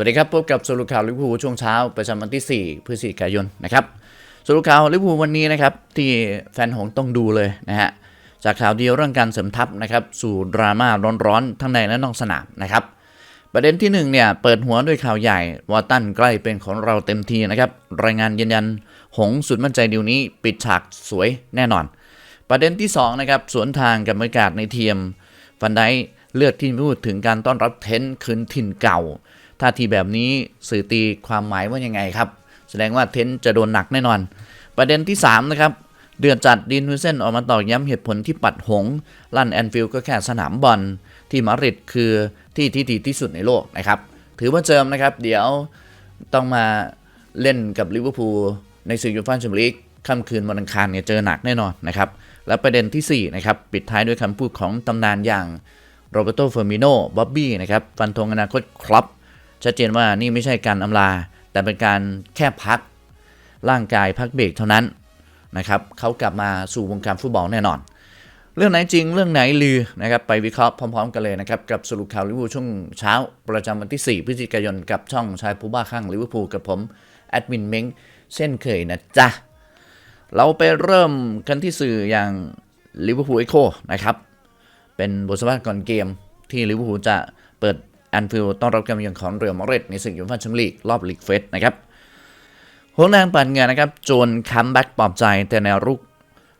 สวัสดีครับ พบกับสรุปข่าวลิเวอร์พูลช่วงเช้าประจำวันที่ 4 พฤศจิกายนนะครับสรุปข่าวลิเวอร์พูลวันนี้นะครับ ที่แฟนหงต้องดูเลยนะฮะจากข่าวเดียวเรื่องการเสริมทัพนะครับ สู่ดราม่าร้อนๆทั้งในและนอกสนามนะครับ ประเด็นที่1เนี่ยเปิดหัวด้วยข่าวใหญ่วอตันใกล้เป็นของเราเต็มทีนะครับ รายงานยืนยันหงสุดมั่นใจดีลนี้ ปิดฉากสวยแน่นอน ประเด็นที่2นะครับสวนทางกับบรรยากาศในเทียมฟันได เลือกที่พูดถึงการต้อนรับเทนต์คืนถิ่นเก่าท่าทีแบบนี้สื่อตีความหมายว่ายังไงครับ แสดงว่าเทนต์จะโดนหนักแน่นอน ประเด็นที่ 3 นะครับ เดือนจัดดินฮุเซนออกมาตอกย้ำเหตุผลที่ปัดหง ลั่นแอนฟิลก็แค่สนามบอลที่มาริดคือที่ที่ดีที่สุดในโลกนะครับ ถือว่าเจิมนะครับ เดี๋ยวต้องมาเล่นกับลิเวอร์พูลในศึกยูฟ่าแชมเปี้ยนลีกค่ำคืนวันอังคารเนี่ยเจอหนักแน่นอนนะครับ และประเด็นทีสี่4นะครับปิดท้ายด้วยคำพูดของตำนานอย่าง โรเบโตเฟอร์มิโนบ๊อบบี้นะครับฟันธงอนาคตครับชัดเจนว่านี่ไม่ใช่การอำลา แต่เป็นการแค่พัก ร่างกายพักเบรกเท่านั้นนะครับเขากลับมาสู่วงการฟุตบอลแน่นอน เรื่องไหนจริงเรื่องไหนลือนะครับไปวิเคราะห์พร้อม ๆ กันเลยนะครับกับสรุปข่าวลิเวอร์พูลช่วงเช้า ประจำวันที่ 4 พฤศจิกายนกับช่องชายผู้บ้าข้างลิเวอร์พูลกับผมแอดมินเม้งเช่นเคยนะจ๊ะเราไปเริ่มกันที่สื่ออย่างลิเวอร์พูลเอโคนะครับ เป็นบทสัมภาษณ์ก่อนเกมที่ลิเวอร์พูลจะเปิดแอนฟิลด์ต้อนรับการมาเยือนของเรอัลมาดริดในศึกยูฟ่าแชมเปี้ยนลีกรอบลีกเฟสนะครับโหนแรงปั่นเงินนะครับโจนคัมแบ็กปลอบใจแต่แนวรุก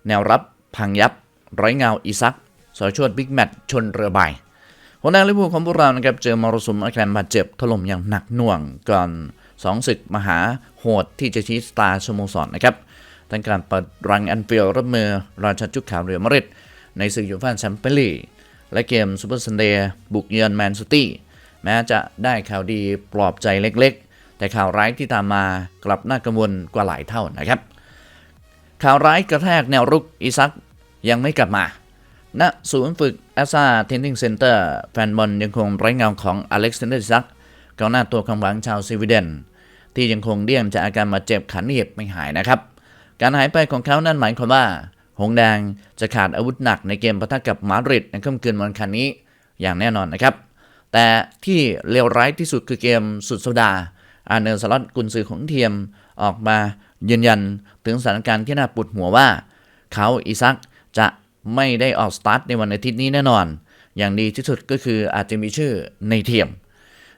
แนวรับพังยับไร้เงาอีซักสอยชวดบิ๊กแมตช์ชนเรือใบโหนแรงลิเวอร์พูลของพวกเรานะครับเจอมรสุมอาการบาดเจ็บถล่มอย่างหนักหน่วงก่อนสองศึกมหาโหดที่จะชี้สตาร์สโมสรนะครับทั้งการเปิดรังแอนฟิลด์รับมือราชจุกขาวเรือมาดริด ในศึกยูฟ่าแชมเปี้ยนลีกและเกมซูเปอร์ซันเดย์บุกเยือนแมนซิตี้แม้จะได้ข่าวดีปลอบใจเล็กๆ แต่ข่าวร้ายที่ตามมากลับน่ากังวลกว่าหลายเท่านะครับ ข่าวร้ายกระแทกแนวรุกอีซักยังไม่กลับมาณศูนย์ฝึกแอสซาเทนนิงเซ็นเตอร์แฟนบอลยังคงไร้เงาของอเล็กซานเดอร์ซักกองหน้าตัวคำหวังชาวสวีเดน ที่ยังคงเดี่ยมจากอาการบาเจ็บขันเหยียบไม่หายนะครับ การหายไปของเขานั่นหมายความว่า หงแดงจะขาดอาวุธหนักในเกมปะทะกับมาดริดในค่ำคืนวันคันนี้อย่างแน่นอนนะครับ แต่ที่เลวร้ายที่สุดคือเกมสุดสัปดาห์อาเนอร์สล็อตกุนซือของเทียมออกมายืนยันถึงสถานการณ์ที่น่าปวดหัวว่า เขาอิซักจะไม่ได้ออกสตาร์ทในวันอาทิตย์นี้แน่นอน อย่างดีที่สุดก็คืออาจจะมีชื่อในเทียม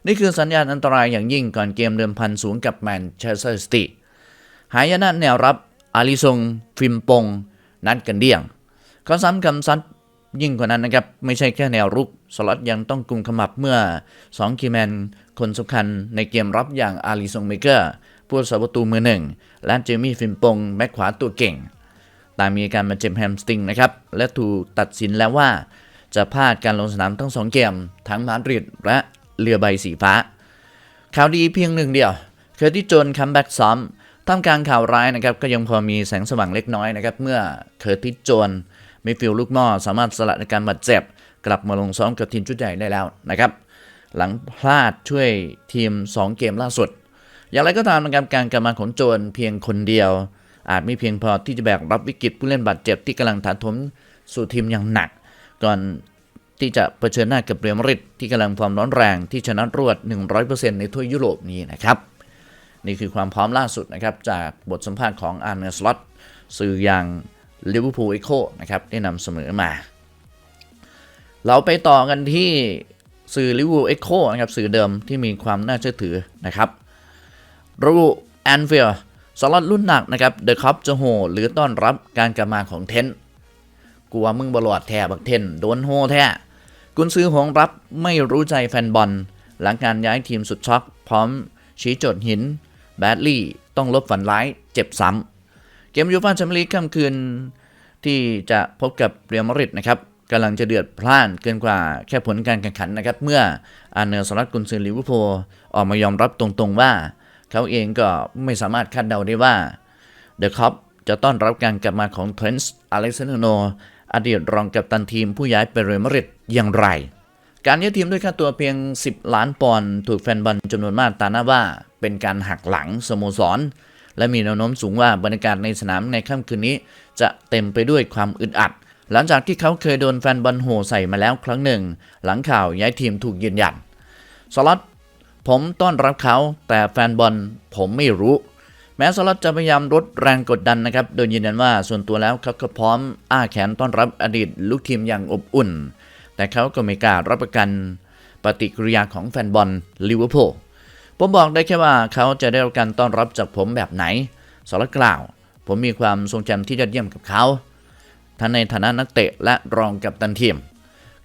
นี่คือสัญญาณอันตรายอย่างยิ่งก่อนเกมเดิมพันสูงกับแมนเชสเตอร์ซิตี้หายนะแนวรับอาริซงฟิมปง นัดกันเดี่ยงเขาซ้ำคำซัดยิ่งกว่านั้นนะครับ ไม่ใช่แค่แนวรุก สล็อตยังต้องกลุ่มขมับเมื่อ 2 คีแมน คนสำคัญในเกมรับอย่างอาริซงเมเกอร์ผู้รักษาประตูมือหนึ่ง และเจมี่ฟิมปง แบ็คขวาตัวเก่งตามมีการมาเจ็บแฮมสตริงนะครับ และถูกตัดสินแล้วว่า จะพลาดการลงสนามทั้งสองเกม ทั้งมาดริดและเรือใบสีฟ้าข่าวดีเพียงหนึ่งเดียว เคอร์ติสโจนคัมแบ็กซ้อม ท่ามกลางข่าวร้ายนะครับก็ยังพอมีแสงสว่างเล็กน้อยนะครับเมื่อเคอร์ติสโจนมิฟิลลูกหม่อสามารถสละในการบาดเจ็บ กลับมาลงซ้อมกับทีมชุดใหญ่ได้แล้วนะครับ หลังพลาดช่วยทีม 2 เกมล่าสุด อย่างไรก็ตามนะครับการกลับมาของโจนเพียงคนเดียว อาจไม่เพียงพอที่จะแบกรับวิกฤตผู้เล่นบาดเจ็บที่กำลังถาถมสู่ทีมอย่างหนัก ก่อนที่จะเผชิญหน้ากับเรอัลมาดริดที่กำลังฟอร์มร้อนแรงที่ชนะรวด 100%ในทั่วยุโรปนี้นะครับ นี่คือความพร้อมล่าสุดนะครับ จากบทสัมภาษณ์ของอาร์เนสล็อตสื่ออย่างลิเวอร์พูลเอโคนะครับได้นำเสนอมา เราไปต่อกันที่สื่อลิเวอร์พูลเอโคนะครับสื่อเดิมที่มีความน่าเชื่อถือนะครับระบุแอนฟิลสล็อตรุ่นหนักนะครับเดอะคัพจะโหหรือต้อนรับการกลับมาของเทนกลัวมึงบลอดแท้บักเทนโดนโหแท้กุนซื้อของรับไม่รู้ใจแฟนบอล หลังการย้ายทีมสุดช็อก พร้อมชี้โจทย์หิน แบดลี่ต้องลบฝันร้ายเจ็บซ้ำเกมยูฟ่าแชมเปี้ยนลีกค่ำคืนที่จะพบกับเรอัลมาดริดนะครับกำลังจะเดือดพล่านเกินกว่าแค่ผลการแข่งขันนะครับ เมื่ออาร์เนอร์สลัดกุนซือลิเวอร์พูลออกมายอมรับตรงๆว่า เขาเองก็ไม่สามารถคาดเดาได้ว่าเดอะคอปจะต้อนรับการกลับมาของเทรนส์อเล็กซานโนอดีตรองกัปตันทีมผู้ย้ายไปเรอัลมาดริดอย่างไร การย้ายทีมด้วยค่าตัวเพียง 10 ล้านปอนด์ถูกแฟนบอลจำนวนมากตาหน้าว่า เป็นการหักหลังสโมสร และมีแนวโน้มสูงว่าบรรยากาศในสนามในค่ำคืนนี้ จะเต็มไปด้วยความอึดอัด หลังจากที่เขาเคยโดนแฟนบอลโห่ใส่มาแล้วครั้งหนึ่ง หลังข่าวย้ายทีมถูกยืนยันสล็อตผมต้อนรับเขาแต่แฟนบอลผมไม่รู้แม้สลัดจะพยายามลดแรงกดดันนะครับ โดยยืนยันว่าส่วนตัวแล้วเขาก็พร้อมอ้าแขนต้อนรับอดีตลูกทีมอย่างอบอุ่น แต่เขาก็ไม่กล้ารับประกัน ปฏิกิริยาของแฟนบอลลิเวอร์พูล ผมบอกได้แค่ว่าเขาจะได้รับการต้อนรับจากผมแบบไหนสลัดกล่าว ผมมีความทรงจำที่ยอดเยี่ยมกับเขาทั้งในฐานะนักเตะและรองกัปตันทีม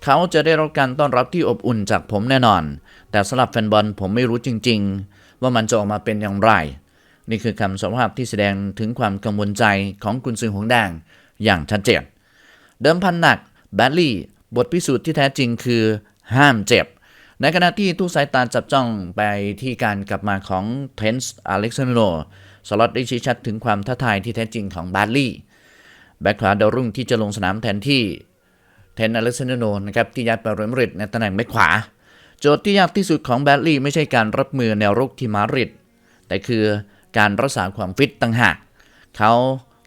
เขาจะได้รับการต้อนรับที่อบอุ่นจากผมแน่นอน แต่สำหรับแฟนบอลผมไม่รู้จริง ๆ ว่ามันจะออกมาเป็นอย่างไร นี่คือคำสารภาพที่แสดงถึงความกังวลใจของกุนซือหงแดงอย่างชัดเจน เดิมพันหนักแบดลี่ บทพิสูจน์ที่แท้จริงคือ ห้ามเจ็บ ในขณะที่ทุกสายตาจับจ้องไปที่การกลับมาของเทนส์อเล็กซานโนสล็อตได้ชี้ชัดถึงความท้าทายที่แท้จริงของแบดลี่แบ็คขวาดาวรุ่งที่จะลงสนามแทนที่เทนอเล็กซานโนนะครับที่ย้ายไปเรอัลมาดริดในตำแหน่งแบ็คขวา โจทย์ที่ยากที่สุดของแบดลี่ไม่ใช่การรับมือแนวรุกที่มาดริดแต่คือการรักษาความฟิตต่างหากเขา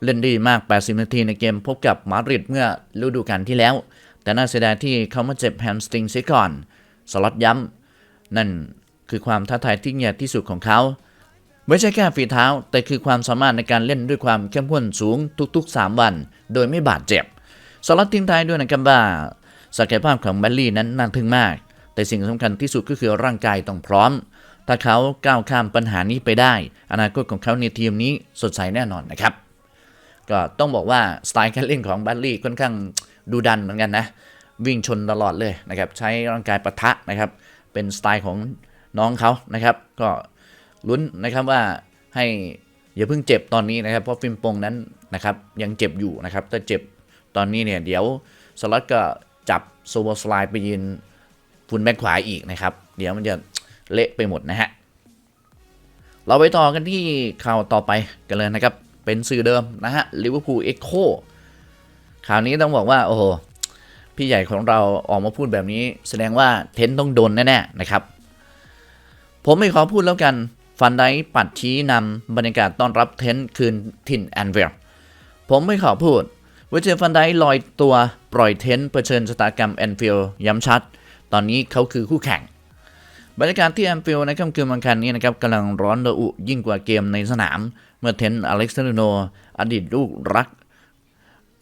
เล่นดีมาก 80 นาทีในเกมพบกับมาดริดเมื่อฤดูกาลที่แล้ว แต่น่าเสียดายที่เขามาเจ็บแฮมสตริงเสียก่อน สล็อตย้ำ นั่นคือความท้าทายที่ใหญ่ที่สุดของเขา ไม่ใช่แค่ฝีเท้า แต่คือความสามารถในการเล่นด้วยความเข้มข้นสูงทุกๆ 3 วัน โดยไม่บาดเจ็บ สล็อตทิ้งท้ายด้วยนะครับว่าศักยภาพของแบลลี่นั้นน่าทึ่งมาก แต่สิ่งสำคัญที่สุดก็คือร่างกายต้องพร้อม ถ้าเขาก้าวข้ามปัญหานี้ไปได้ อนาคตของเขาในทีมนี้สดใสแน่นอนนะครับ ก็ต้องบอกว่าสไตล์การเล่นของแบลลี่ค่อนข้างดูดันเหมือนกันนะ วิ่งชนตลอดเลยนะครับ ใช้ร่างกายปะทะนะครับ เป็นสไตล์ของน้องเขานะครับ ก็ลุ้นนะครับว่าให้อย่าเพิ่งเจ็บตอนนี้นะครับ เพราะฟิล์มปงนั้นนะครับยังเจ็บอยู่นะครับถ้าเจ็บตอนนี้เนี่ยเดี๋ยวสล็อตก็จับโซโบสไลด์ไปยืนฟุนแบ็คขวาอีกนะครับ เดี๋ยวมันจะเละไปหมดนะฮะเราไปต่อกันที่ข่าวต่อไปกันเลยนะครับ เป็นสื่อเดิมนะฮะลิเวอร์พูลเอ็กโคข่าวนี้ต้องบอกว่า โอ้โห พี่ใหญ่ของเราออกมาพูดแบบนี้ แสดงว่าเทนต้องโดนแน่ๆนะครับ ผมไม่ขอพูดแล้วกันฟันไดปัดชี้นำบรรยากาศต้อนรับเทนคืนถิ่นแอนเวลผมไม่ขอพูดเวเจอร์ฟันไดลอยตัวปล่อยเทนเผชิญชะตากรรมแอนฟิลย้ำชัด ตอนนี้เขาคือคู่แข่ง บรรยากาศที่แอนฟิลในค่ำคืนวันอังคารนี้นะครับกำลังร้อนระอุยิ่งกว่าเกมในสนาม เมื่อเทนอเล็กซานโน อดีตลูกรัก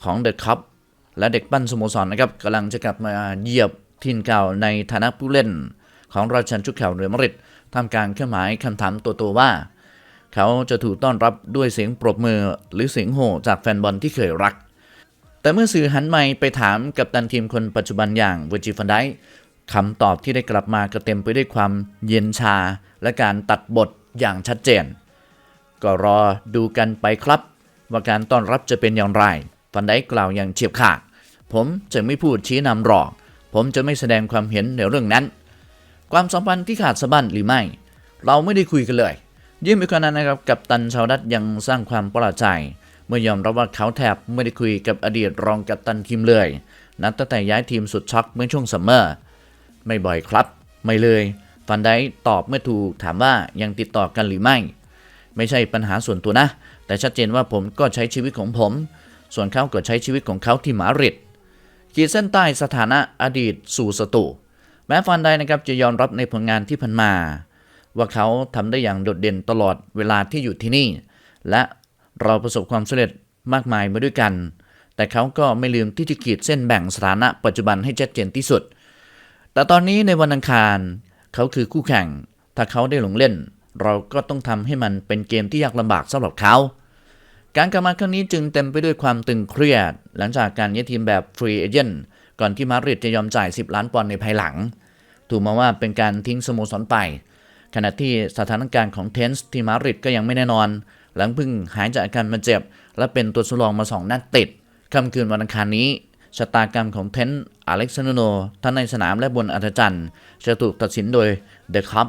ของเดอะคัพ และเด็กปั้นสโมสรนะครับกำลังจะกลับมาเหยียบทินเก่าในฐานะผู้เล่น ของราชันชุดแขวเรอัลมริดทำการเครื่องหมายคำถามตัวตัวว่า เขาจะถูกต้อนรับด้วยเสียงปรบมือหรือเสียงโห่จากแฟนบอลที่เคยรัก แต่เมื่อสื่อหันไมไปถามกับตันทีมคนปัจจุบันอย่างเวอร์จิฟันไดคำตอบที่ได้กลับมาก็เต็มไปด้วยความเย็นชา และการตัดบทอย่างชัดเจน ก็รอดูกันไปครับ ว่าการต้อนรับจะเป็นอย่างไรฟันไดกล่าวอย่างเฉียบขาด ผมจะไม่พูดชี้นำหรอก ผมจะไม่แสดงความเห็นในเรื่องนั้น ความสัมพันธ์ที่ขาดสะบั้นหรือไม่ เราไม่ได้คุยกันเลย ยิ่งไปกว่านั้นนะครับกับตันชาวดัตยังสร้างความประหลาดใจ เมื่อยอมรับว่าเขาแทบไม่ได้คุยกับอดีตรองกัปตันทีมเลย นับตั้งแต่ย้ายทีมสุดช็อกเมื่อช่วงซัมเมอร์ ไม่บ่อยครับ ไม่เลยฟันได้ตอบเมื่อถูกถามว่ายังติดต่อกันหรือไม่ ไม่ใช่ปัญหาส่วนตัวนะ แต่ชัดเจนว่าผมก็ใช้ชีวิตของผม ส่วนเขาก็ใช้ชีวิตของเขาที่มาดริด ขีดเส้นใต้สถานะอดีตสู่สตูแม้ฟันไดนะครับจะยอมรับในผลงานที่ผ่านมา ว่าเขาทำได้อย่างโดดเด่นตลอดเวลาที่อยู่ที่นี่ และเราประสบความสำเร็จมากมายมาด้วยกัน แต่เขาก็ไม่ลืมที่จะขีดเส้นแบ่งสถานะปัจจุบันให้ชัดเจนที่สุด แต่ตอนนี้ในวันอังคาร เขาคือคู่แข่ง ถ้าเขาได้ลงเล่น เราก็ต้องทำให้มันเป็นเกมที่ยากลำบากสำหรับเขา การกลับมาครั้งนี้จึงเต็มไปด้วยความตึงเครียด หลังจากการย้ายทีมแบบฟรีเอเจนต์ก่อนที่มาดริดจะยอมจ่าย 10 ล้านปอนด์ในภายหลัง ถูกมองว่าเป็นการทิ้งสโมสรไป ขณะที่สถานการณ์ของเทนส์ที่มาดริดก็ยังไม่แน่นอน หลังเพิ่งหายจากอาการบาดเจ็บ และเป็นตัวสำรองมาสองนัดติดค่ำคืนวันอังคารนี้ชะตากรรมของเทนส์อเล็กซานโนทั้งในสนามและบนอัธจันทร์จะถูกตัดสินโดยเดอะคัพ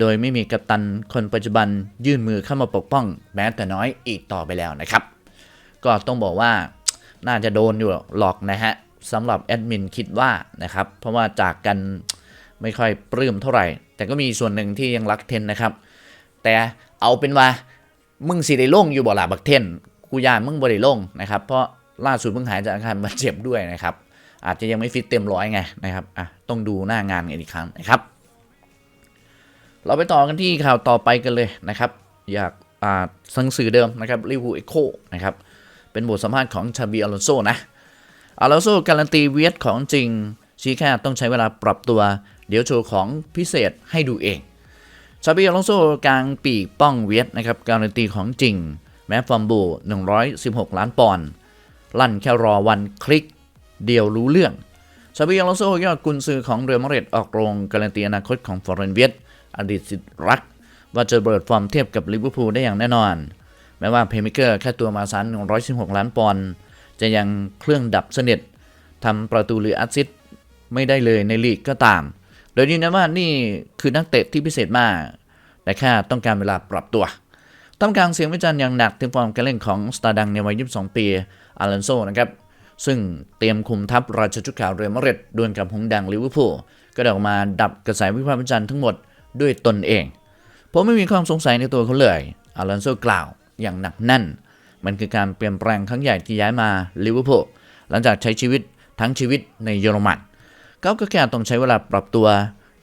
โดยไม่มีกัปตันคนปัจจุบันยื่นมือเข้ามาปกป้อง แม้แต่น้อยอีกต่อไปแล้วนะครับ ก็ต้องบอกว่าน่าจะโดนอยู่หรอกนะฮะสำหรับแอดมินคิดว่านะครับ เพราะว่าจากกันไม่ค่อยปลื้มเท่าไหร่ แต่ก็มีส่วนหนึ่งที่ยังรักเทนนะครับ แต่เอาเป็นว่ามึงสิได้ลงอยู่บ่ล่ะบักเทนกูยานมึงบ่ได้ลงนะครับ เพราะล่าสุดมึงหายจากอาการบาดเจ็บด้วยนะครับ อาจจะยังไม่ฟิตเต็มร้อยไงนะครับอะต้องดูหน้างานกันอีกครั้งนะครับ เราไปต่อกันที่ข่าวต่อไปกันเลยนะครับ อยากอ่าสังสื่อเดิมนะครับลิวูเอ็กโคนะครับ เป็นบทสัมภาษณ์ของชาบีอลอนโซนะอลอนโซการันตีเวียดของจริง ชี้แค่ต้องใช้เวลาปรับตัว เดี๋ยวโชว์ของพิเศษให้ดูเองชาบีอลอนโซกลางปีกป้องเวียดนะครับการันตีของจริง แม้ฟอร์มโบ116 ล้านปอนด์ลั่นแค่รอวันคลิกเดียวรู้เรื่องชาบีอลอนโซยอดกุนซือของเรือมาดริดออกโรงการันตีอนาคตของฟอร์เรนเวียด อดีตสิทธิ์รัก ว่าจะเบิดฟอร์มเทียบกับลิเวอร์พูลได้อย่างแน่นอน แม้ว่าเพย์เกอร์แค่ตัวมาซัน116 ล้านปอนด์จะยังเครื่องดับสนิททำประตูหรือแอสซิสต์ไม่ได้เลยในลีกก็ตาม โดยยืนยันว่านี่คือนักเตะที่พิเศษมาก แต่แค่ต้องการเวลาปรับตัวท่ามกลางเสียงวิจารณ์อย่างหนักถึงฟอร์มการเล่นของสตาร์ดังในวัย 22 ปีอารันโซนะครับซึ่งเตรียมคุมทัพราชชุดขาวเรอัลมาดริดดวลกับหงส์แดงลิเวอร์พูลก็ได้ออกมาดับกระแสวิพากษ์วิจารณ์ทั้งหมด ด้วยตนเอง ผมไม่มีความสงสัยในตัวเขาเลยอารันโซกล่าวอย่างหนักแน่น มันคือการเปลี่ยนแปลงครั้งใหญ่ที่ย้ายมาลิเวอร์พูลหลังจากใช้ชีวิตทั้งชีวิตในเยอรมันเขาก็แค่ต้องใช้เวลาปรับตัว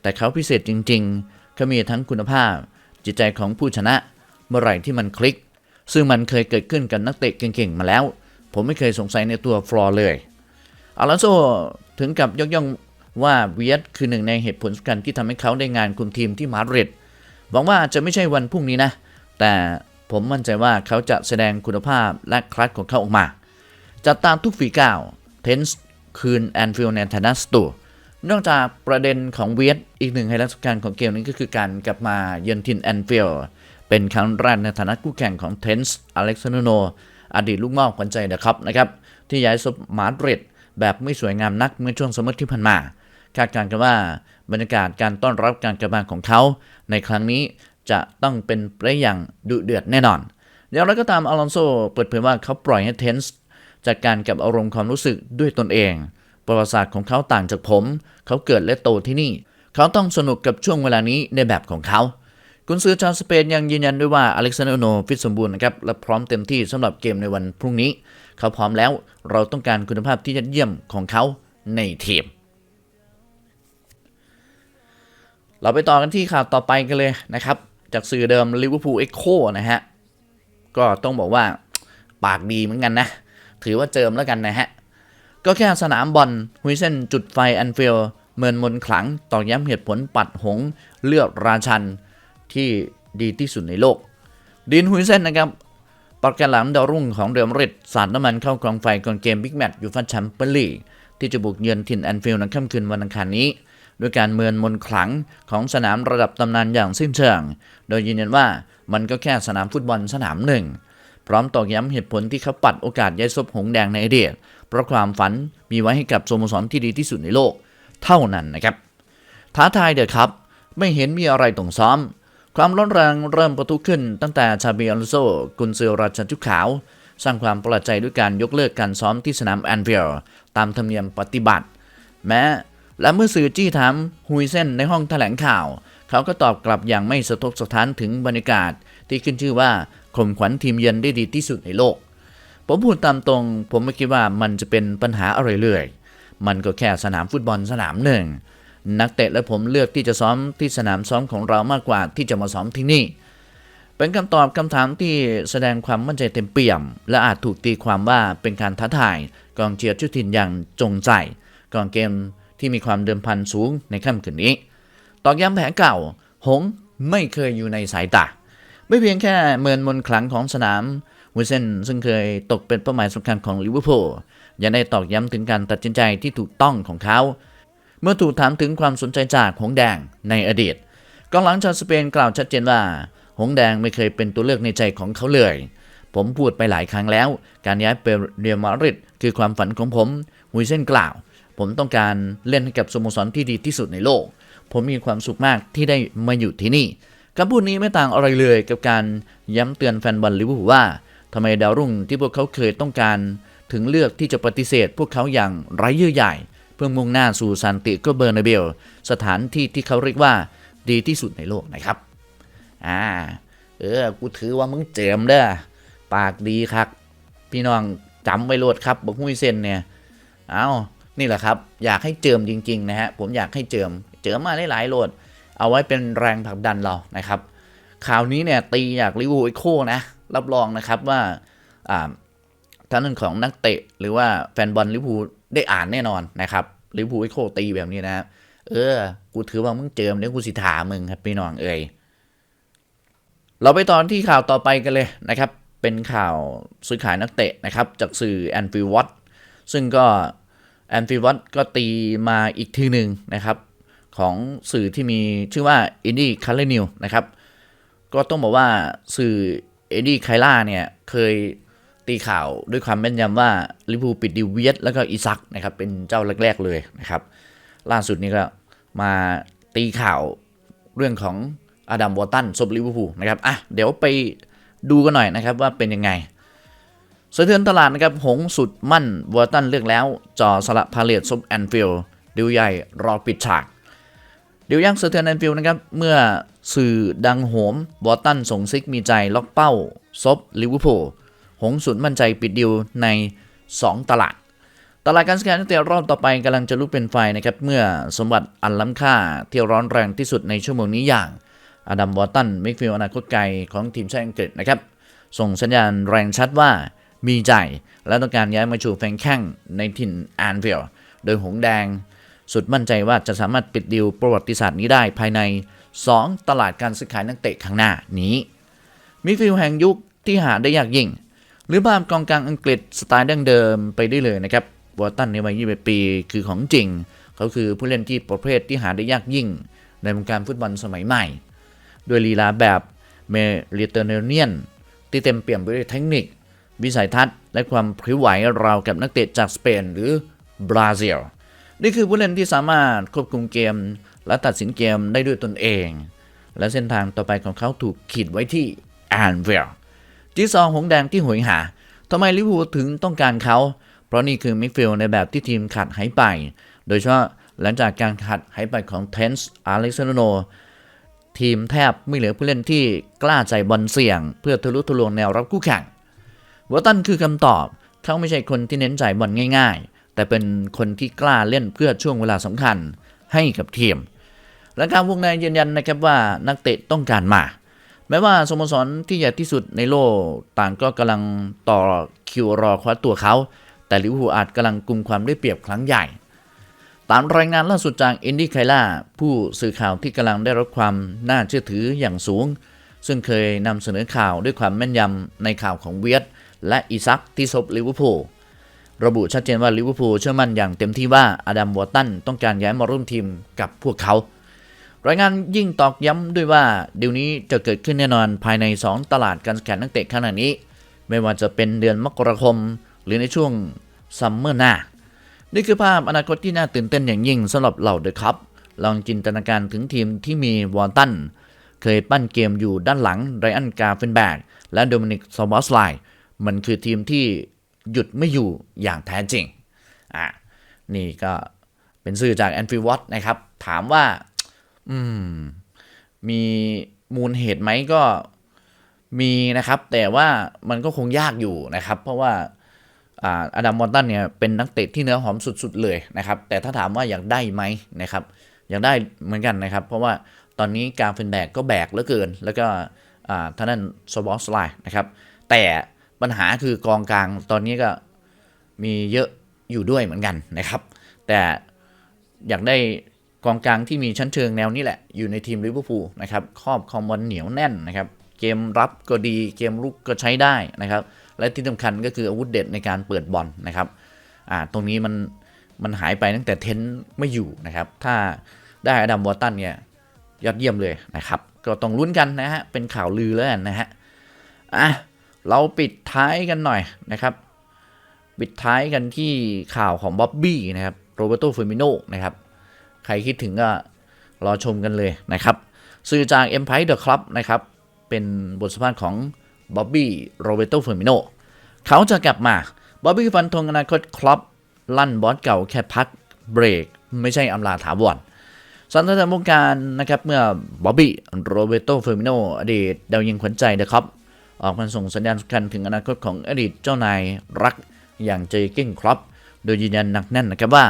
แต่เขาพิเศษจริงๆเขามีทั้งคุณภาพ จิตใจของผู้ชนะ เมื่อไหร่ที่มันคลิก ซึ่งมันเคยเกิดขึ้นกับนักเตะเก่งๆมาแล้ว ผมไม่เคยสงสัยในตัวฟลอร์เลยอาลอนโซถึงกับยกย่อง ว่าเวียดคือหนึ่งในเหตุผลสำคัญที่ทำให้เขาได้งานคุมทีมที่มาดริดหวังว่าจะไม่ใช่วันพรุ่งนี้นะ แต่ผมมั่นใจว่าเขาจะแสดงคุณภาพและคลาสของเขาออกมา จัดตามทุกฝีก้าวเทนส์คืนแอนฟิลในฐานะสตูนอกจากประเด็นของเวียดอีกหนึ่งไฮไลท์สำคัญของเกมนี้ก็คือการกลับมาเยือนทินแอนฟิลเป็นครั้งแรกในฐานะคู่แข่งของเทนส์อเล็กซานโน อดีตลูกม้อขวัญใจเดอะคัพนะครับ ที่ย้ายซบมาดริดแบบไม่สวยงามนักเมื่อช่วงสมมติที่ผ่านมา คาดการณ์กันว่าบรรยากาศการต้อนรับการกลับมาของเขา ในครั้งนี้จะต้องเป็นไปอย่างดุเดือดแน่นอนอย่างไรก็ตามอลอนโซเปิดเผยว่าเขาปล่อยให้เทนส์จัดการกับอารมณ์ความรู้สึกด้วยตนเอง ประวัติศาสตร์ของเขาต่างจากผม เขาเกิดและโตที่นี่ เขาต้องสนุกกับช่วงเวลานี้ในแบบของเขากุนซือชาวสเปนยังยืนยันด้วยว่าอเล็กซานเดอร์โนฟิตสมบูรณ์นะครับและพร้อมเต็มที่สำหรับเกมในวันพรุ่งนี้ เขาพร้อมแล้วเราต้องการคุณภาพที่ยอดเยี่ยมของเขาในทีม เราไปต่อกันที่ข่าวต่อไปกันเลยนะครับ จากสื่อเดิมลิเวอร์พูลเอ็กโคนะฮะ ก็ต้องบอกว่าปากดีเหมือนกันนะ ถือว่าเจิมแล้วกันนะฮะ ก็แค่สนามบอลฮุยเซนจุดไฟแอนฟิลเมินมนขลังตอกย้ำเหตุผลปัดหงเลือกราชันที่ดีที่สุดในโลก ดินฮุยเซนนะครับประกันหลังดาวรุ่งของเรอัลมริดสาดน้ำมันเข้ากองไฟก่อนเกมบิ๊กแมตช์ยูฟ่าแชมเปี้ยนลีกที่จะบุกเยือนถิ่นแอนฟิลด์ในค่ำคืนวันอังคารนี้ ด้วยการเมินมนขลังของสนามระดับตำนานอย่างสิ้นเชิง โดยยืนยันว่ามันก็แค่สนามฟุตบอลสนามหนึ่ง พร้อมตอกย้ำเหตุผลที่เขาปัดโอกาสย้ายซบหงแดงในอดีตเพราะความฝันมีไว้ให้กับสโมสรที่ดีที่สุดในโลก เท่านั้นนะครับ ท้าทายเดอะครับ ไม่เห็นมีอะไรต้องซ้อม ความร้อนแรงเริ่มประทุขึ้นตั้งแต่ชาบีอลโซกุนเซอราชันชุกขาว สร้างความประหลาดใจด้วยการยกเลิกการซ้อมที่สนามแอนฟิลด์ตามธรรมเนียมปฏิบัติ แม้ และเมื่อสื่อจี้ถามฮุยเซนในห้องแถลงข่าว เขาก็ตอบกลับอย่างไม่สะทกสะท้านถึงบรรยากาศ ที่ขึ้นชื่อว่าข่มขวัญทีมเยือนได้ดีที่สุดในโลก ผมพูดตามตรง ผมไม่คิดว่ามันจะเป็นปัญหาอะไรเลยมันก็แค่สนามฟุตบอลสนามหนึ่ง นักเตะและผมเลือกที่จะซ้อมที่สนามซ้อมของเรามากกว่าที่จะมาซ้อมที่นี่ เป็นคำตอบคำถามที่แสดงความมั่นใจเต็มเปี่ยม และอาจถูกตีความว่าเป็นการท้าทายกองเชียร์ชุดถิ่นอย่างจงใจกอนเกม ที่มีความเดิมพันสูงในค่ำคืนนี้ ตอกย้ำแผนเก่า หงไม่เคยอยู่ในสายตา ไม่เพียงแค่เมินมนขลังของสนามวิเซนซึ่งเคยตกเป็นเป้าหมายสำคัญของลิเวอร์พูลยังได้ตอกย้ำถึงการตัดสินใจที่ถูกต้องของเขา เมื่อถูกถามถึงความสนใจจากหงแดงในอดีตกองหลังชาวสเปนกล่าวชัดเจนว่า หงแดงไม่เคยเป็นตัวเลือกในใจของเขาเลย ผมพูดไปหลายครั้งแล้ว การย้ายไปเรียลมาดริดคือความฝันของผมหุยเซนกล่าว ผมต้องการเล่นให้กับสโมสรที่ดีที่สุดในโลก ผมมีความสุขมากที่ได้มาอยู่ที่นี่คำพูดนี้ไม่ต่างอะไรเลยกับการย้ำเตือนแฟนบอลลิเวอร์พูลว่าทำไมดาวรุ่งที่พวกเขาเคยต้องการ ถึงเลือกที่จะปฏิเสธพวกเขาอย่างไร้เยื่อใยเพื่อมุ่งหน้าสู่ซานติโกเบอร์นาเบลสถานที่ที่เขาเรียกว่าดีที่สุดในโลกนะครับ อ่า เออ กูถือว่ามึงเจมเด้อ ปากดีครับ พี่น้องจำไว้โลดครับบอกหุ้ยเซนเนี่ย เอ้า นี่แหละครับ อยากให้เจิมจริง ๆ นะฮะผมอยากให้เจิมเจิมมาหลายๆโลด เอาไว้เป็นแรงผลักดันเรานะครับข่าวนี้เนี่ยตีจากลิวูเอ็โคนะรับรองนะครับว่าอ่าท่านของนักเตะหรือว่าแฟนบอลลิเวอร์พูลได้อ่านแน่นอนนะครับลิเวอร์พูลเอ็โคตีแบบนี้นะเออ กูถือว่ามึงเจอมเดี๋ยวกูสิถามมึงครับพี่น้องเอ่ยเราไปตอนที่ข่าวต่อไปกันเลยนะครับ เป็นข่าวซื้อขายนักเตะนะครับ จากสื่อแอนฟิลวัตซึ่งก็ แอนฟิวัตก็ตีมาอีกทีหนึ่งนะครับ ของสื่อที่มีชื่อว่า i n d y c o l o r News นะครับ ก็ต้องบอกว่าสื่อ i n d y c o l o r เนี่ย เคยตีข่าวด้วยความแม่นยำว่าลิเวอร์พูปิดดิวเวียตแล้วก็อีซักนะครับ เป็นเจ้าแรก ๆ เลยนะครับ ล่าสุดนี้ก็มาตีข่าวเรื่องของอดัมวอร์ตันซบลิเวอร์พูลนะครับ อะ เดี๋ยวไปดูกันหน่อยนะครับว่าเป็นยังไง สะเทือนตลาดนะครับ หงสุดมั่นวอร์ตันเลือกแล้ว จอสละพาเลตซบแอนฟิลดิวใหญ่รอปิดฉากเดียวยังสะเทือนแอนฟิลนะครับ เมื่อสื่อดังโหมวอร์ตันส่งซิกมีใจล็อกเป้า ซบลิเวอร์พูลหงสุดมั่นใจปิดดิวใน 2 ตลาด ตลาดการสแกนตั้งแต่รอบต่อไปกำลังจะลุกเป็นไฟนะครับ เมื่อสมบัติอันล้ำค่าที่ร้อนแรงที่สุดในชั่วโมงนี้อย่างอดัมวอร์ตันมิกฟิลอนาคตไกลของทีมชาติอังกฤษนะครับ ส่งสัญญาณแรงชัดว่า มีใจ และต้องการย้ายมาชูแฟงแข้งในถิ่นแอนฟิลด์โดยหงแดง สุดมั่นใจว่าจะสามารถปิดดีลประวัติศาสตร์นี้ได้ภายใน 2 ตลาดการซื้อขายนักเตะข้างหน้านี้มิดฟิลด์แห่งยุคที่หาได้ยากยิ่ง หรือภาพกองกลางอังกฤษสไตล์ดั้งเดิมไปได้เลยนะครับวอตันในวัย21ปีคือของจริง เขาคือผู้เล่นที่ประเภทที่หาได้ยากยิ่ง ในวงการฟุตบอลสมัยใหม่ ด้วยลีลาแบบเมริเตอร์เนียนที่เต็มเปี่ยมไปด้วยเทคนิค วิสัยทัศน์ และความพริ้วไหวเรากับนักเตะจากสเปนหรือบราซิล นี่คือผู้เล่นที่สามารถควบคุมเกม และตัดสินเกมได้ด้วยตนเอง และเส้นทางต่อไปของเขาถูกขีดไว้ที่แอนเวลจีซองหงแดงที่หวยหาทำไมลิเวอร์พูลถึงต้องการเขา เพราะนี่คือมิดฟิลด์ในแบบที่ทีมขาดหายไป โดยเฉพาะหลังจากการขาดหายไปของเทนส์อเล็กซานโนทีมแทบไม่เหลือผู้เล่นที่กล้าใจบอลเสี่ยง เพื่อทะลุทะลวงแนวรับคู่แข่ง วอตันคือคำตอบ เขาไม่ใช่คนที่เน้นจ่ายบอลง่าย ๆ แต่เป็นคนที่กล้าเล่นเพื่อช่วงเวลาสำคัญให้กับทีม และการวงในยืนยันนะครับว่านักเตะต้องการมาแม้ว่าสโมสรที่ใหญ่ที่สุดในโลกต่างก็กำลังต่อคิวรอคว้าตัวเขา แต่ลิเวอร์พูลอาจกำลังกุมความได้เปรียบครั้งใหญ่ ตามรายงานล่าสุดจากอินดี้ไคล่าผู้สื่อข่าวที่กำลังได้รับความน่าเชื่อถืออย่างสูง ซึ่งเคยนำเสนอข่าวด้วยความแม่นยำในข่าวของเวียด และอีซักที่ซบลิเวอร์พูลระบุชัดเจนว่าลิเวอร์พูลเชื่อมั่นอย่างเต็มที่ว่าอดัมวอตันต้องการย้ายมาร่วมทีมกับพวกเขา รายงานยิ่งตอกย้ำด้วยว่าดีลนี้จะเกิดขึ้นแน่นอนภายใน 2 ตลาดการแข่งนักเตะขนาดนี้ ไม่ว่าจะเป็นเดือนมกราคม หรือในช่วงซัมเมอร์หน้า นี่คือภาพอนาคตที่น่าตื่นเต้นอย่างยิ่งสำหรับเหล่าเดอะคัพลองจินตนาการถึงทีมที่มีวอตันเคยปั้นเกมอยู่ด้านหลังไรอันกาเฟนแบกและโดมินิกซอบอสไล มันคือทีมที่หยุดไม่อยู่อย่างแท้จริงอะนี่ก็เป็นสื่อจากแอนฟิวอตนะครับ ถามว่า อืม มีมูลเหตุไหมก็มีนะครับ แต่ว่ามันก็คงยากอยู่นะครับ เพราะว่าอ่าอดัมมอนตันเนี่ยเป็นนักเตะที่เนื้อหอมสุดๆเลยนะครับ แต่ถ้าถามว่าอยากได้ไหมนะครับ อยากได้เหมือนกันนะครับ เพราะว่าตอนนี้การเฟนแบกก็แบกเหลือเกิน แล้วก็อ่าท่านั้นซบอสไลนะครับ แต่ ปัญหาคือกองกลางตอนนี้ก็มีเยอะอยู่ด้วยเหมือนกันนะครับ แต่อยากได้กองกลางที่มีชั้นเชิงแนวนี้แหละ อยู่ในทีมลิเวอร์พูลนะครับครอบคอมบอลเหนียวแน่นนะครับ เกมรับก็ดีเกมลุกก็ใช้ได้นะครับ และที่สำคัญก็คืออาวุธเด็ดในการเปิดบอลนะครับอ่าตรงนี้มันมันหายไปตั้งแต่เทนไม่อยู่นะครับ ถ้าได้อดัมวอตันเนี่ยยอดเยี่ยมเลยนะครับ ก็ต้องลุ้นกันนะฮะเป็นข่าวลือแล้วกันนะฮะอะ เราปิดท้ายกันหน่อยนะครับ ปิดท้ายกันที่ข่าวของบ๊อบบี้นะครับโรเบโตเฟอร์มิโนนะครับ ใครคิดถึงก็รอชมกันเลยนะครับ สื่อจาก Empire The Club นะครับ เป็นบทสัมภาษณ์ของบ๊อบบี้โรเบโตเฟอร์มิโนเขาจะกลับมาบ๊อบบี้ฟันธงอนาคตคลับ ลั่นบอสเก่าแค่พักเบรก ไม่ใช่อำลาถาวรสันทนวงการนะครับ เมื่อบ๊อบบี้โรเบโตเฟอร์มิโนอดีตดาวยิงขวัญใจนะครับ ออกมาส่งสัญญาณสำคัญถึงอนาคตของอดีตเจ้านายรักอย่างเจเก้งครอปโดยยืนยันหนักแน่นนะครับว่า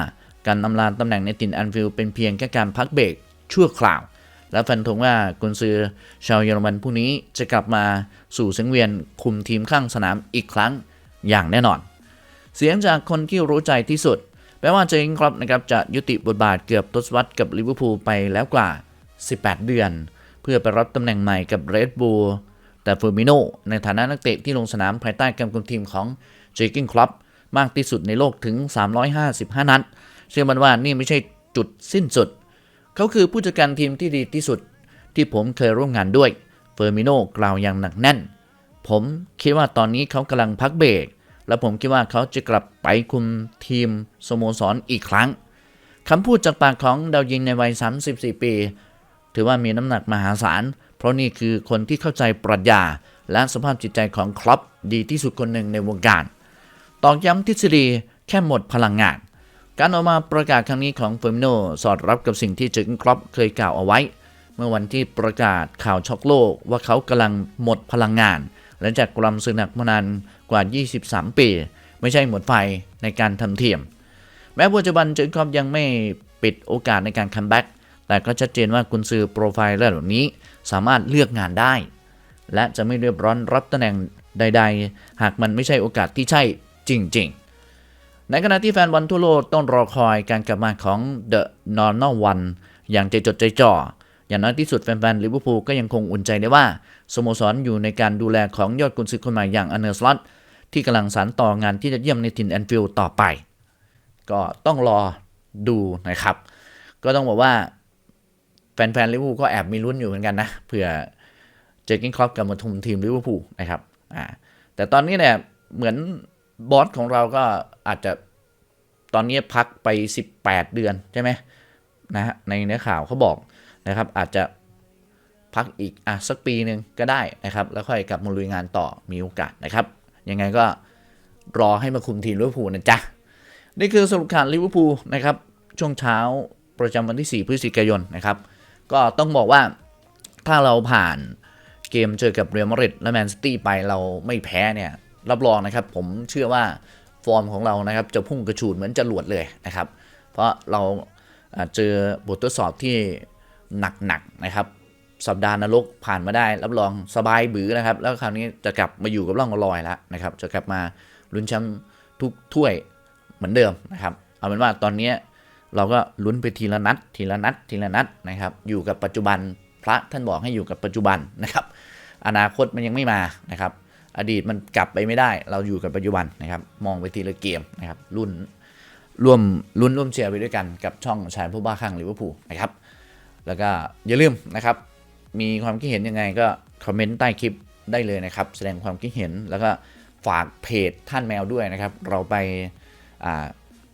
การอำลาตำแหน่งในตินแอนฟิลด์เป็นเพียงแค่การพักเบรกชั่วคราว และฟันธงว่ากุนซือชาวเยอรมันผู้นี้จะกลับมาสู่สังเวียนคุมทีมข้างสนามอีกครั้งอย่างแน่นอน เสียงจากคนที่รู้ใจที่สุดแปลว่าเจงครับนะครับจะยุติบทบาทเกือบทศวรรษกับลิเวอร์พูลไปแล้วกว่า 18 เดือน เพื่อไปรับตำแหน่งใหม่กับเรดบูล แต่เฟอร์มิโนในฐานะนักเตะที่ลงสนามภายใต้การคุมทีมของเจกิงคลับมากที่สุดในโลกถึง 355 นัด เชื่อมันว่านี่ไม่ใช่จุดสิ้นสุด เขาคือผู้จัดการทีมที่ดีที่สุด ที่ผมเคยร่วมงานด้วย เฟอร์มิโนกล่าวอย่างหนักแน่น ผมคิดว่าตอนนี้เขากำลังพักเบรก และผมคิดว่าเขาจะกลับไปคุมทีมสโมสรอีกครั้งคำพูดจากปากของดาวยิงในวัย 34 ปี ถือว่ามีน้ำหนักมหาศาล เพราะนี่คือคนที่เข้าใจปรัชญา และสภาพจิตใจของคลับดีที่สุดคนหนึ่งในวงการ ตอกย้ำทฤษฎีแค่หมดพลังงาน การออกมาประกาศครั้งนี้ของเฟอร์มิโนสอดรับกับสิ่งที่เจอร์ครอปเคยกล่าวเอาไว้ เมื่อวันที่ประกาศข่าวช็อกโลกว่าเขากำลังหมดพลังงานหลังจากกลัมสึกหนักมานานกว่า 23 ปี ไม่ใช่หมดไฟในการทำเทียม แม้ปัจจุบันเจอร์ครอปยังไม่ปิดโอกาสในการคัมแบ็ก แต่ก็ชัดเจนว่ากุนซือโปรไฟล์ระดับนี้สามารถเลือกงานได้ และจะไม่เรียบร้อนรับตำแหน่งใด ๆ หากมันไม่ใช่โอกาสที่ใช่จริง ๆ ในขณะที่แฟนบอลทั่วโลกต้องรอคอยการกลับมาของ The Normal One อย่างใจจดใจจ่อ อย่างน้อยที่สุดแฟนๆลิเวอร์พูลก็ยังคงอุ่นใจได้ว่าสโมสรอยู่ในการดูแลของยอดกุนซือคนใหม่อย่างอันเนอร์สลอตที่กำลังสานต่องานที่จะเยี่ยมในถิ่นแอนฟิลด์ต่อไป ก็ต้องรอดูนะครับ ก็ต้องบอกว่า แฟนๆลิเวอร์พูลก็แอบมีลุ้นอยู่เหมือนกันนะเผื่อเจอกินครอปกลับมาทุมทีมลิเวอร์พูลนะครับอ่าแต่ตอนนี้เนี่ยเหมือนบอสของเราก็อาจจะตอนนี้พักไป 18 เดือนใช่ไหมนะฮะในเนื้อข่าวเขาบอกนะครับอาจจะพักอีกอะสักปีหนึ่งก็ได้นะครับ แล้วค่อยกลับมาลุยงานต่อมีโอกาสนะครับ ยังไงก็รอให้มาคุมทีมลิเวอร์พูลนะจ๊ะ นี่คือสรุปข่าวลิเวอร์พูลนะครับ ช่วงเช้าประจำวันที่ 4 พฤศจิกายนนะครับ ก็ต้องบอกว่าถ้าเราผ่านเกมเจอกับเรอัลมาดริดและแมนซิตี้ไปเราไม่แพ้เนี่ย รับรองนะครับ ผมเชื่อว่าฟอร์มของเรานะครับ จะพุ่งกระฉูดเหมือนจรวดเลยนะครับ เพราะเราเจอบททดสอบที่หนักๆนะครับ สัปดาห์นรกผ่านมาได้ รับรองสบายบือนะครับ แล้วคราวนี้จะกลับมาอยู่กับร่องรอยแล้วนะครับ จะกลับมาลุ้นแชมป์ทุกถ้วยเหมือนเดิมนะครับ เอาเป็นว่าตอนนี้ เราก็ลุ้นไปทีละนัด ทีละนัด ทีละนัดนะครับ อยู่กับปัจจุบันพระท่านบอกให้อยู่กับปัจจุบันนะครับ อนาคตมันยังไม่มานะครับ อดีตมันกลับไปไม่ได้ เราอยู่กับปัจจุบันนะครับ มองไปทีละเกมนะครับรุ่นร่วมรุ่นร่วมเชียร์ไปด้วยกันกับช่องชายผู้บ้าคลั่งลิเวอร์พูลนะครับ แล้วก็อย่าลืมนะครับ มีความคิดเห็นยังไงก็คอมเมนต์ใต้คลิปได้เลยนะครับ แสดงความคิดเห็นแล้วก็ฝากเพจท่านแมวด้วยนะครับ เราไปอ่า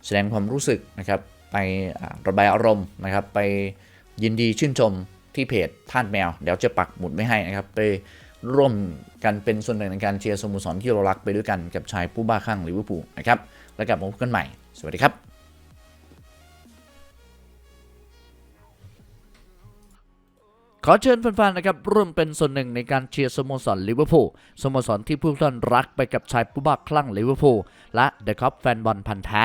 แสดงความรู้สึกนะครับ ไประบายอารมณ์นะครับ ไปยินดีชื่นชมที่เพจท่านแมว เดี๋ยวจะปักหมุดไม่ให้นะครับ ไปร่วมกันเป็นส่วนหนึ่งในการเชียร์สโมสรที่เรารักไปด้วยกันกับชายผู้บ้าคลั่งลิเวอร์พูลนะครับ แล้วกลับมาพบกันใหม่ สวัสดีครับขอเชิญแฟนๆ นะครับร่วมเป็นส่วนหนึ่งในการเชียร์สโมสรลิเวอร์พูลสโมสรที่ผู้ท่านรักไปกับชายผู้บ้าคลั่งลิเวอร์พูลและเดอะคัพแฟนบอลพันธ์แท้